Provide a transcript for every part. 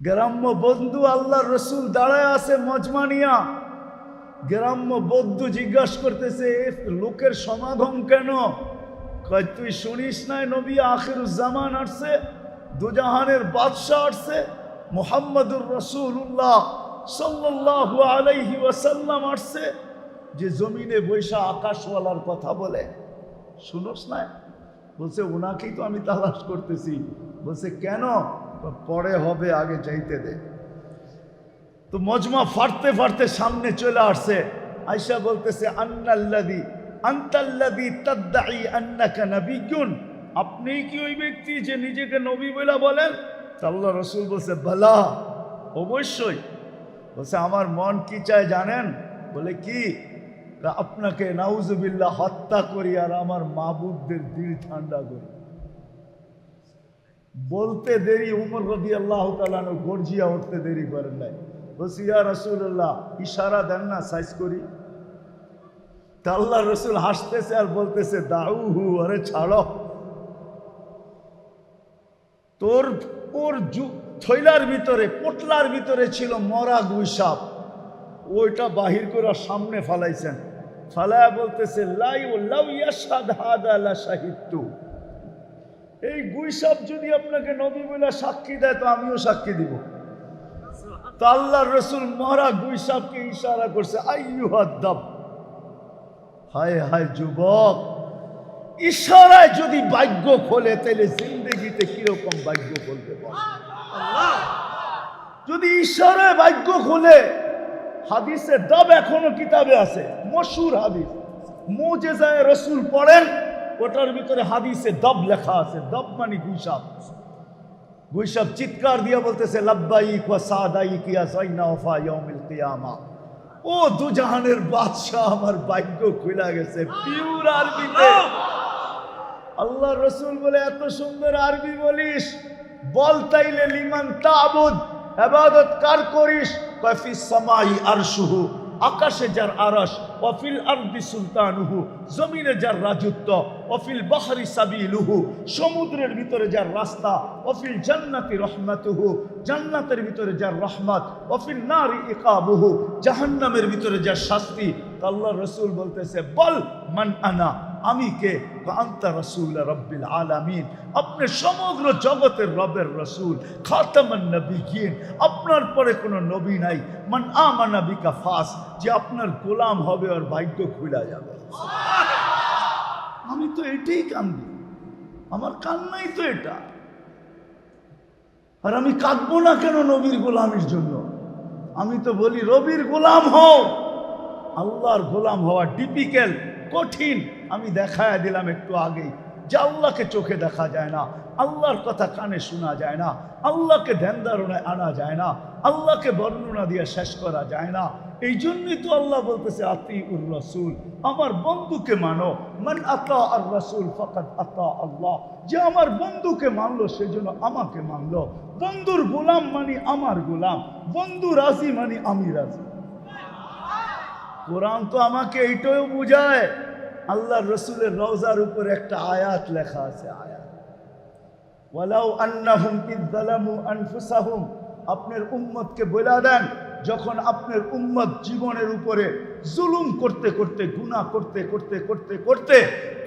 গ্রাম্য বন্ধু আল্লাহ রসুল দাঁড়ায় আছে মজমানিয়া। গ্রাম্য বন্ধু জিজ্ঞাসা করতেছে লোকের সমাগম কেন? তুই শুনিস নাই নবী আখিরুজ্জামান আসছে, দুজাহানের বাদশাহ আসছে, মোহাম্মদুর রসুল্লাহ সাল্লাল্লাহু আলাইহি ওয়াসাল্লাম আসছে, যে জমিনে বৈশা আকাশওয়ালার কথা বলে। শুনোস না বলছে, ওনাকেই তো আমি তালাশ করতেছি। বলছে, কেন? পরে হবে, আগে চাইতে দে। তো মজমা ফাটতে ফাটতে সামনে চলে আসছে। আয়সা বলতেছে আন্নাল্লাদি আন্তাল্লাদি তাদ্দাই আন্নাকা নবিগুন আপনি কি ওই ব্যক্তি যে নিজেকে নবী বলে বলেন? আল্লাহ রসুল বলছে, বালা, অবশ্যই। বলছে, আমার মন কি চায় জানেন? বলে, কি? আপনাকে নাউজুবিল্লাহ হত্যা করি আর আমার মাবুদদের দিল ঠান্ডা করি। বলতে দেরি, উমর রদি আল্লাহ তালানো গর্জিয়া উঠতে দেরি করেন নাই। বলছি, ইয়া রসুল্লাহ ইশারা দেন না সাইজ করি। তা রসুল হাসতেছে আর বলতেছে, দাউহু, আরে ছাড়ো। তোর, ওর থৈলার ভিতরে, পোটলার ভিতরে ছিল মরা গুইসাপ ওইটা বাহির করে সামনে ফালাইছেন। ফালায়া বলতেছে লাই ও লাউ ইয়াশাদ হাদা লা শাহিদতু। এই গুইসাপ যদি আপনাকে নবী বলে সাক্ষী দেয়, তো আমিও সাক্ষী দিব। তো আল্লাহ রসুল মরা গুইসাপকে ইশারা করছে হায় হায় যুবক, ইশারায় যদি ভাগ্য খোলে, তাহলে জিন্দগিতে কীরকম ভাগ্য খুলতে যদি ইশারায় ভাগ্য খোলে হাদিসে দব এখনও কিতাবে আছে, মশুর হাদিস। মোজেজায় রসুল পড়েন ওটার ভিতরে হাদিসে দব লেখা আছে, দব মানে গুইসাপ। গুইসাপ চিৎকার দিয়ে বলতেছে, লাব্বাইক ওয়া সাদাইক ইয়া সাইনা ওফা ইয়াউমিল ও দুজাহানের বাদশাহ, আমার ভাগ্য খুলে গেছে, পিওর আরবিতে আল্লাহ রসুল বলে, এত সুন্দর আরবি বলিস। বল তাইলে লিমান তাবুদ, এবাদত কার করিস? কফি সামাই আরশুহু। আকাশে যার আরস অফিল আরদি সুলতানুহু, জমিনে যার রাজত্ব, অফিল বাহারি সাবিলুহু, সমুদ্রের ভিতরে যার রাস্তা, অফিল জান্নাতি রহমাতুহু, জান্নাতের ভিতরে যার রহমত, অফিল নারী ইকাবুহু, জাহান্নামের ভিতরে যার শাস্তি। আল্লাহ রসুল বলতেছে, বল মান আনা। আমি কে? আন্তা রসুল রব্বিল আলামিন। আপনি সমগ্র জগতের রবের রসুল, খাতামান নবীন আপনার পরে কোনো নবী নাই। মান আমানা বিকা ফাস, যে আপনার গোলাম হবে আর ভাগ্য খুলে যাবে। আমি তো এটাই কান্দি। আমার কান্নাই তো এটা। আর আমি কাঁদবো না কেন নবীর গোলামের জন্য? আমি তো বলি, রবির গোলাম হও। আল্লাহর গোলাম হওয়া ডিপিক্যাল কঠিন। আমি দেখায় দিলাম একটু আগেই। যে আল্লাহকে চোখে দেখা যায় না, আল্লাহর কথা কানে শোনা যায় না, আল্লাহকে ধ্যান ধারণায় আনা যায় না, আল্লাহকে বর্ণনা দিয়ে শেষ করা যায় না। এই জন্যই তো আল্লাহ বলতেছে আতি উর রসুল। আমার বন্ধুকে মানো। মান আতা আর রসুল ফকাত আতা আল্লাহ। যে আমার বন্ধুকে মানলো সেজন্য আমাকে মানলো। বন্ধুর গোলাম মানি আমার গোলাম। বন্ধু রাজি মানি আমি রাজি। কোরআন তো আমাকে এইটাও বুঝায়, আল্লাহ রসুলের রওজার উপরে একটা আয়াত লেখা আছে, আয়াত। ওয়ালাউ আন্নাহুম ইযলামু আনফুসাহুম, আপনার উম্মতকে বলে দেন, যখন আপনার উম্মত জীবনের উপরে জুলুম করতে করতে, গুনাহ করতে করতে করতে করতে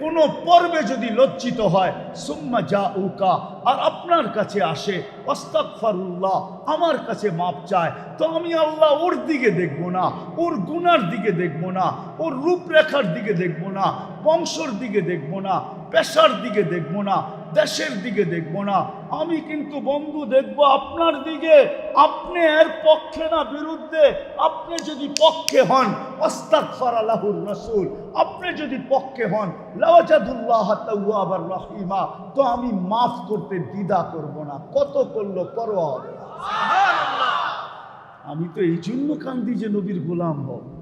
কোনো পর্বে যদি লজ্জিত হয়, সুম্মা যা উকা আর আপনার কাছে আসে অস্তাকফারুল্লাহ আমার কাছে মাপ চায়, তো আমি আল্লাহ ওর দিকে দেখব না, ওর গুনার দিকে দেখব না, ওর রূপরেখার দিকে দেখব না, বংশর দিকে দেখব না, পেশার দিকে দেখব না দেশের দিকে দেখব না। আমি কিন্তু বন্ধু দেখব আপনার দিকে। আপনি এর পক্ষে না বিরুদ্ধে। আপনি যদি পক্ষে হন অস্তাকফার আলাহুর রসুল। আপনি যদি পক্ষে হন লাওয়াজাদুল্লাহ রহিমা। তো আমি মাফ করতে দ্বিধা করব না। কত করল পরোয়া। না। আমি তো এই জন্য কান্দি যে নবীর গোলাম হব।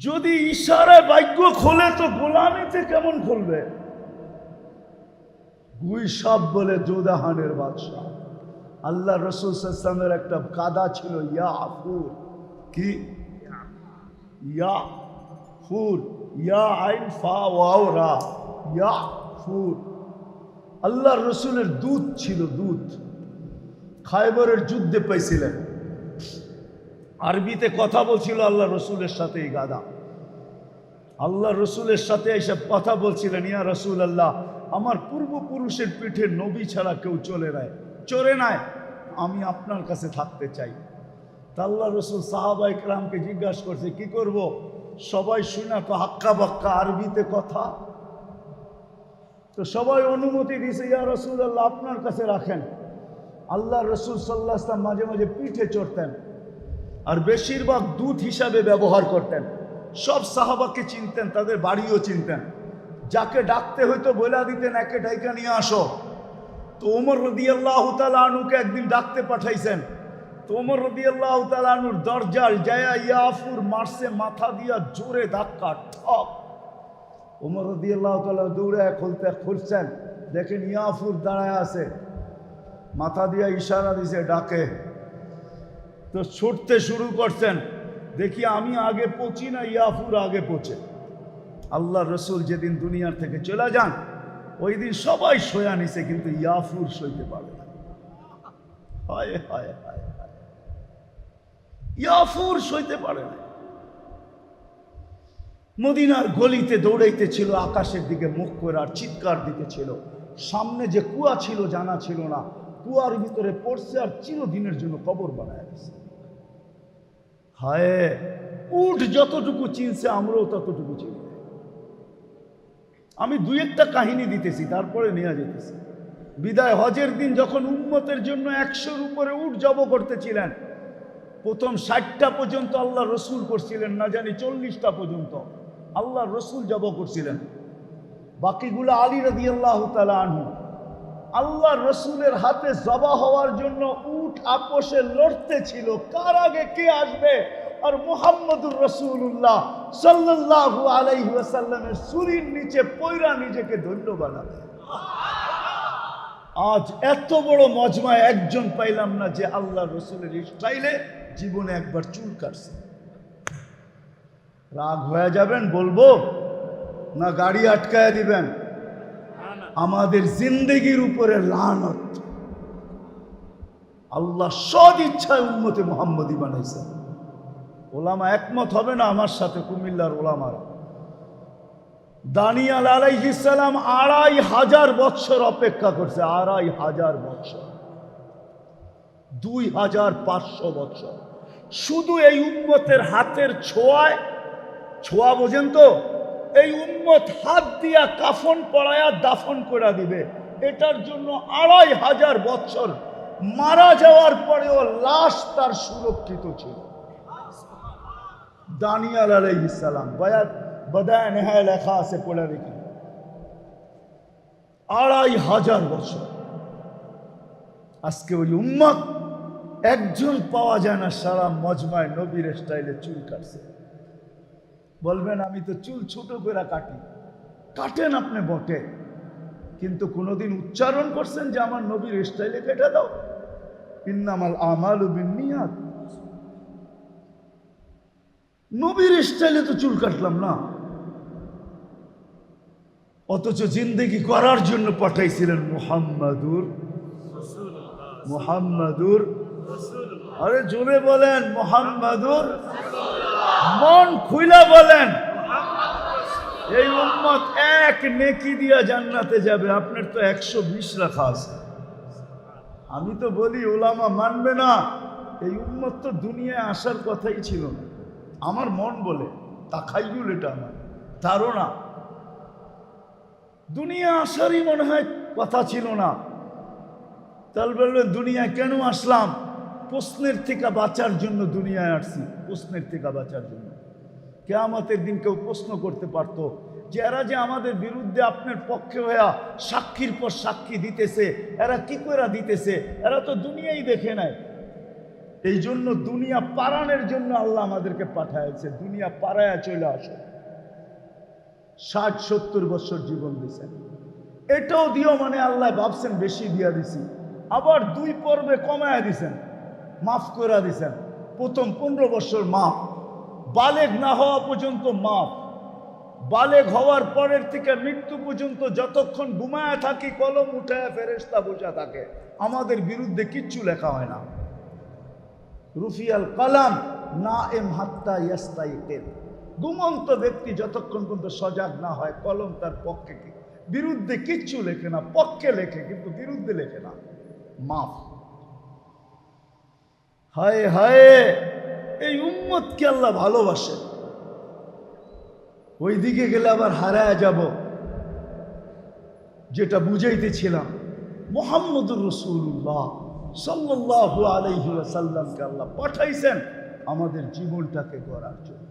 যদি ইশারায় ভাগ্য খোলে তো গোলামিতে কেমন খুলবে? গুই সব বলে জোদাহানের বাদশাহ। আল্লাহ রসুল সাল্লামের একটা কাদা ছিল ইয়া আফুর কি? ইয়া ফুর ইয়া আইন ফা ইয়া ফুর আল্লাহ রসুলের দুধ ছিল দুধ খাইবরের যুদ্ধে পাইছিলেন। আরবিতে কথা বলছিল আল্লাহ রসুলের সাথে এই গাদা। আল্লাহ রসুলের সাথে এইসব কথা বলছিলেন, ইয়া রসুল আল্লাহ আমার পূর্বপুরুষের পিঠে নবী ছাড়া কেউ চলে নেয় চলে নাই। আমি আপনার কাছে থাকতে চাই। তা আল্লাহ রসুল সাহাবাই রামকে জিজ্ঞাসা করছে, কি করব? সবাই শুনা তো হাক্কা বাক্কা আরবিতে কথা। তো সবাই অনুমতি দিয়েছে, ইয়া রসুল আল্লাহ আপনার কাছে রাখেন। আল্লাহ রসুল সাল্লাহ মাঝে মাঝে পিঠে চড়তেন। আর বেশিরভাগ দুধ হিসাবে ব্যবহার করতেন। সব সাহাবাকে চিনতেন, তাদের বাড়িও চিনতেন। যাকে ডাকতে হইতো বলে দিতেন, একে ডাইকা নিয়ে আসো। তো ওমর রদি আল্লাহ আনুকে একদিন ডাকতে পাঠাইছেন। তো ওমর রদি আল্লাহ আনুর দরজার জায়া ইয়াফুর মারছে, মাথা দিয়া জোরে ধাক্কা, ঠক। ওমর রদি আল্লাহ তালা দৌড়ে খুলতে খুলছেন, দেখেন ইয়াফুর দাঁড়ায় আছে। মাথা দিয়া ইশারা দিছে, ডাকে। তো ছুটতে শুরু করছেন। দেখি আমি আগে পৌঁছি না, ইয়াফুর আগে পৌঁছে। আল্লাহ রসুল যেদিন দুনিয়ার থেকে চলে যান, ওই দিন সবাই শোয়া নিছে, কিন্তু ইয়াফুর সইতে পারে না। হায় হায় হায় ইয়াফুর সইতে পারে না। মদিনার গলিতে দৌড়াইতে ছিল, আকাশের দিকে মুখ করে আর চিৎকার দিতেছিল সামনে যে কুয়া ছিল, জানা ছিল না। কুয়ার ভিতরে পড়ছে আর চিরদিনের জন্য কবর বানায় দিছে। হায়, উঠ যতটুকু চিনছে আমরাও ততটুকু চিনি। আমি দুই একটা কাহিনী দিতেছি, তারপরে নেওয়া যেতেছি। বিদায় হজের দিন যখন উম্মতের জন্য একশোর উপরে উঠ জব করতেছিলেন, প্রথম ষাটটা পর্যন্ত আল্লাহ রসুল করছিলেন, না জানি চল্লিশটা পর্যন্ত আল্লাহ রসুল জব করছিলেন। বাকিগুলো আলী রদি আল্লাহ তালা আনহু। আল্লাহ রসুলের হাতে জবা হওয়ার জন্য উঠ আপোষে লড়তে ছিল। কার আগে কে আসবে? আর মোহাম্মদুর রসুল্লাহ সাল্লাল্লাহু আলাইহি ওয়াসাল্লামের সুরির নিচে পৈরা নিজেকে ধন্য বানাবে। আজ এত বড় মজমায় একজন পাইলাম না যে আল্লাহ রসুলের স্টাইলে জীবনে একবার চুল কাটছে। রাগ হয়ে যাবেন, বলব? না গাড়ি আটকায় দিবেন? আমাদের জিন্দগির উপরে লানত। আল্লাহ সদ ইচ্ছায় উম্মতে মোহাম্মদী বানাইছেন। ওলামা একমত হবে না আমার সাথে কুমিল্লার ওলামারা। দানিয়াল আলাইহিসালাম আড়াই হাজার বৎসর অপেক্ষা করছে, আড়াই হাজার বৎসর। দুই হাজার পাঁচশো বৎসর। শুধু এই উম্মতের হাতের ছোঁয়ায়, ছোঁয়া বোঝেন তো? এই উম্মত হাত দিয়া কাফন পড়ায়া দাফন করে দিবে। এটার জন্য আড়াই হাজার বৎসর মারা যাওয়ার পরেও লাশ তার সুরক্ষিত ছিল। দানিয়াল আলাইহিস সালাম, বায়াত, বদায় নেহায় লেখা আছে পড়ে দেখি। আড়াই হাজার বছর। আজকে ওই উম্মত একজন পাওয়া যায় না, সারা মজমায় নবীর স্টাইলে চুল কাটছে। বলবেন, আমি তো চুল ছোট করে কাটি। কাটেন আপনি বটে। কিন্তু কোনোদিন উচ্চারণ করছেন যে, আমার নবীর স্টাইলে কেটে দাও। ইন্নামাল আমাল বিনিয়াত নবীর স্টাইলে তো চুল কাটলাম না। অথচ জিন্দেগি করার জন্য পাঠাইছিলেন মোহাম্মদুর। মোহাম্মদুর। আরে জোরে বলেন, মোহাম্মদুর। মন খুইলা বলেন। এই উম্মত এক নেকি দিয়া জান্নাতে যাবে, আপনার তো একশো বিশ রাখা আছে। আমি তো বলি, ওলামা মানবে না। এই উম্মত তো দুনিয়ায় আসার কথাই ছিল না। আমার মন বলে তা তাকাইগুল এটা আমার। ধারণা। দুনিয়া আসারই মনে হয় কথা ছিল না। তাহলে বলবেন, দুনিয়া কেন আসলাম? প্রশ্নের থেকে বাঁচার জন্য দুনিয়ায় আসছি, প্রশ্নের থেকে বাঁচার জন্য। কে কেয়ামতের দিন কেউ প্রশ্ন করতে পারত যে, এরা যে আমাদের বিরুদ্ধে আপনার পক্ষে হইয়া সাক্ষীর পর সাক্ষী দিতেছে, এরা কি করে দিতেছে? এরা তো দুনিয়াই দেখে নেয় এই জন্য দুনিয়া পারানের জন্য আল্লাহ আমাদেরকে পাঠাইছে। দুনিয়া পাড়ায় চলে আসে। ষাট, সত্তর বছর জীবন দিছেন এটাও দিও মানে আল্লাহ ভাবছেন বেশি দিয়া দিছি। আবার দুই পর্বে কমায়া দিছেন। মাফ করে দিছেন। প্রথম পনেরো বছর মাফ। বালেগ না হওয়া পর্যন্ত মাফ। বালেগ হওয়ার পরের থেকে মৃত্যু পর্যন্ত যতক্ষণ ঘুমায় থাকি, কলম উঠায় ফেরেস্তা বোঝা থাকে। আমাদের বিরুদ্ধে কিচ্ছু লেখা হয় না। রুফিয়াল কালাম না এম হাত্তা ইয়াস্তাইকেল। ঘুমন্ত ব্যক্তি যতক্ষণ পর্যন্ত সজাগ না হয়, কলম তার পক্ষে বিরুদ্ধে কিচ্ছু লেখে না, পক্ষে লেখে, কিন্তু বিরুদ্ধে লেখে না। মাফ। হায় হায়, এই উম্মতকে আল্লাহ ভালোবাসে ওই দিকে গেলে আবার হারায় যাব। যেটা বুঝাইতেছিলাম, মোহাম্মদুর রসুল্লাহ সাল্লাহ আলাইহি সাল্লামকে আল্লাহ পাঠাইছেন আমাদের জীবনটাকে গড়ার জন্য।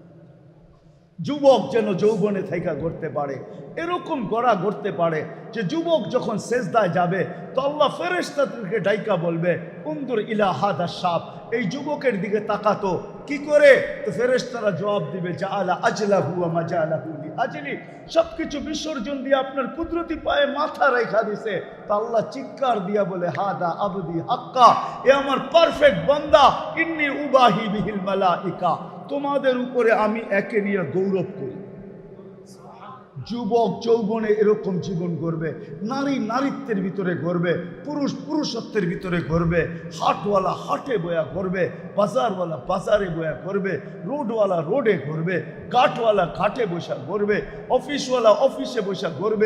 যুবক যেন যৌবনে থাইকা করতে পারে। এরকম গড়া করতে পারে যে যুবক যখন সেজদায় যাবে, তো আল্লাহ ফেরেস্তাদেরকে ডাইকা বলবে উন্দুর ইলাহাদা সাপ এই যুবকের দিকে তাকাতো, কি করে? তো ফেরেস্তারা জবাব দিবে যা আলা আজলা হুয়া মাজা আলা হুলি আজলি। সব কিছু বিসর্জন দিয়ে আপনার কুদরতি পায়ে মাথা রেখা দিছে। তা আল্লাহ চিৎকার দিয়া বলে, হাদা আবদি হাক্কা, এ আমার পারফেক্ট বান্দা, ইন্নি উবাহি বিহিল মালাইকা। তোমাদের উপরে আমি একে নিয়ে গৌরব করি। যুবক যৌবনে এরকম জীবন গড়বে, নারী নারীত্বের ভিতরে গড়বে, পুরুষ পুরুষত্বের ভিতরে গড়বে, হাটওয়ালা হাটে বয়া করবে বাজারওয়ালা বাজারে বয়া করবে রোডওয়ালা রোডে ঘুরবে কাঠওয়ালা কাঠে বসা করবে অফিসওয়ালা অফিসে বসা করবে